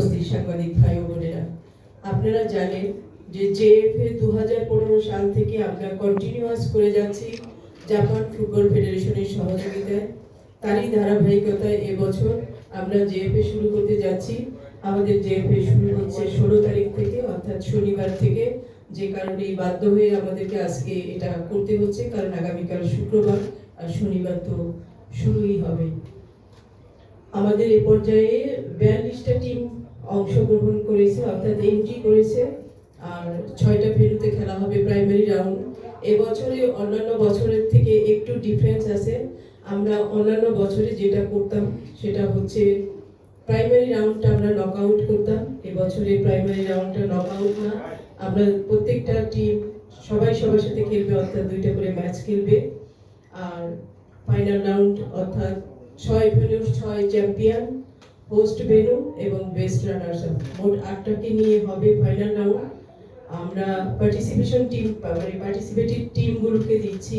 উপস্থিত সাংবাদিক ভাই ও বোনেরা। আপনারা জানেন যে জেএফএ দু হাজার পনেরো সাল থেকে আমরা কন্টিনিউয়াস করে যাচ্ছি জাপান ফুটবল ফেডারেশনের সহযোগিতায়। তারই ধারাবাহিকতায় এবছর আমরা জেএফএ শুরু করতে যাচ্ছি। আমাদের জেএফএ শুরু হচ্ছে ষোলো তারিখ থেকে, অর্থাৎ শনিবার থেকে। যে কারণে বাধ্য হয়ে আমাদেরকে আজকে এটা করতে হচ্ছে, কারণ আগামীকাল শুক্রবার আর শনিবার তো শুরুই হবে। আমাদের এ পর্যায়ে বিয়াল্লিশটা টিম অংশগ্রহণ করেছে, অর্থাৎ এন্ট্রি করেছে। আর ছয়টা ভেন্যুতে খেলা হবে প্রাইমারি রাউন্ড এবছরে অন্যান্য বছরের থেকে একটু ডিফারেন্স আছে। আমরা অন্যান্য বছরে যেটা করতাম, সেটা হচ্ছে প্রাইমারি রাউন্ডটা আমরা নক আউট করতাম। এবছরে প্রাইমারি রাউন্ডটা নক আউট না। আমরা প্রত্যেকটা টিম সবাই সবার সাথে খেলবে, অর্থাৎ দুইটা করে ম্যাচ খেলবে। আর ফাইনাল রাউন্ড অর্থাৎ ছয় ভেন্যুর ছয় চ্যাম্পিয়ন হোস্ট ভেন্যু এবং বেস্ট রানার্স মোট আটটাকে নিয়ে হবে ফাইনাল রাউন্ড। আমরা পার্টিসিপেশন টিম মানে পার্টিসিপেটিভ টিমগুলোকে দিচ্ছি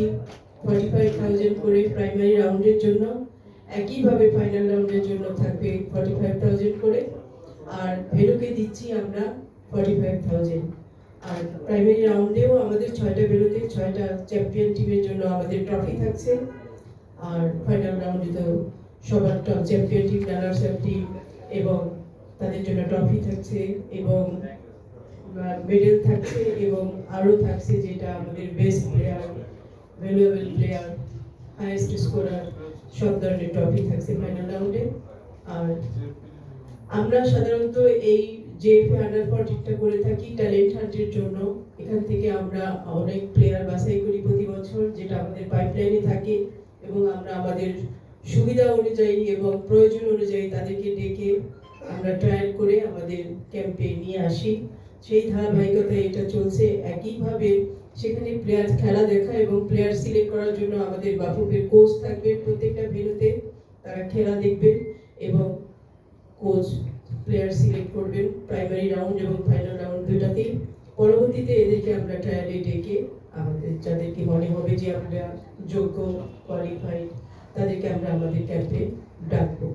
ফর্টি ফাইভ থাউজেন্ড করে প্রাইমারি রাউন্ডের জন্য। একইভাবে ফাইনাল রাউন্ডের জন্য থাকবে ফর্টি ফাইভ থাউজেন্ড করে। আর ভেনুকে দিচ্ছি আমরা ফর্টি ফাইভ থাউজেন্ড আর প্রাইমারি রাউন্ডেও আমাদের ছয়টা ভেনুতে ছয়টা চ্যাম্পিয়ন টিমের জন্য আমাদের ট্রফি থাকছে। আর ফাইনাল রাউন্ডে তো সবার champion team runners up team এবং তাদের জন্য ট্রফি থাকছে এবং মেডেল থাকছে এবং আরও থাকছে যেটা আমাদের best player valuable player highest scorer সব ধরনের ট্রফি থাকছে ফাইনাল রাউন্ডে আর আমরা সাধারণত এই যে আন্ডার ফর্টিটা করে থাকি ট্যালেন্ট হান্টের জন্য, এখান থেকে আমরা অনেক প্লেয়ার বাছাই করি প্রতি বছর, যেটা আমাদের পাইপলাইনে থাকে এবং আমরা আমাদের সুবিধা অনুযায়ী এবং প্রয়োজন অনুযায়ী তাদেরকে ডেকে আমরা ট্রায়াল করে আমাদের ক্যাম্পে নিয়ে আসি। সেই ধারাবাহিকতায় এটা চলছে। একইভাবে সেখানে প্লেয়ার খেলা দেখা এবং প্লেয়ার সিলেক্ট করার জন্য আমাদের বাফুফের কোচ থাকবে প্রত্যেকটা ভেন্যুতে তারা খেলা দেখবেন এবং কোচ প্লেয়ার সিলেক্ট করবেন প্রাইমারি রাউন্ড এবং ফাইনাল রাউন্ড দুটাতেই। পরবর্তীতে এদেরকে আমরা ট্রায়ালে ডেকে আমাদের যাদেরকে মনে হবে যে আমরা যোগ্য কোয়ালিফাইড তাদেরকে আমরা আমাদের ক্যাম্পে ডাকবো।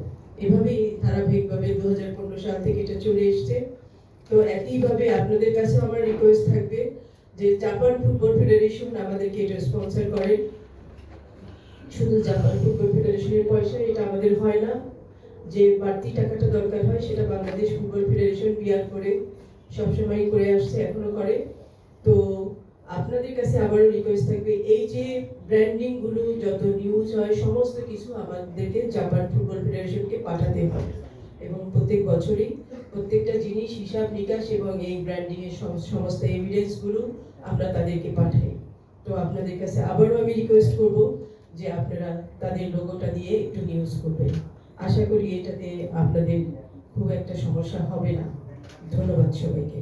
এভাবেই ধারাবাহিকভাবে দু হাজার পনেরো সাল থেকে এটা চলে এসছে। তো একইভাবে আপনাদের কাছে আমার রিকোয়েস্ট থাকবে যে জাপান ফুটবল ফেডারেশন আমাদেরকে এটা স্পন্সর করে। শুধু জাপান ফুটবল ফেডারেশনের পয়সা, এটা আমাদের হয় না। যে বাড়তি টাকাটা দরকার হয়, সেটা বাংলাদেশ ফুটবল ফেডারেশন বিয়ার করে সবসময় করে আসছে, এখনও করে। তো আপনাদের কাছে আবারও রিকোয়েস্ট থাকবে, এই যে ব্র্যান্ডিংগুলো, যত নিউজ হয়, সমস্ত কিছু আমাদেরকে জাপান ফুটবল ফেডারেশনকে পাঠাতে হয় এবং প্রত্যেক বছরই প্রত্যেকটা জিনিস, হিসাব, নিকাশ এবং এই ব্র্যান্ডিং এর সমস্ত এভিডেন্সগুলো আমরা তাদেরকে পাঠাই। তো আপনাদের কাছে আবারও আমি রিকোয়েস্ট করব যে আপনারা তাদের লোগোটা দিয়ে একটু নিউজ করবেন। আশা করি এটাতে আপনাদের খুব একটা সমস্যা হবে না। ধন্যবাদ সবাইকে।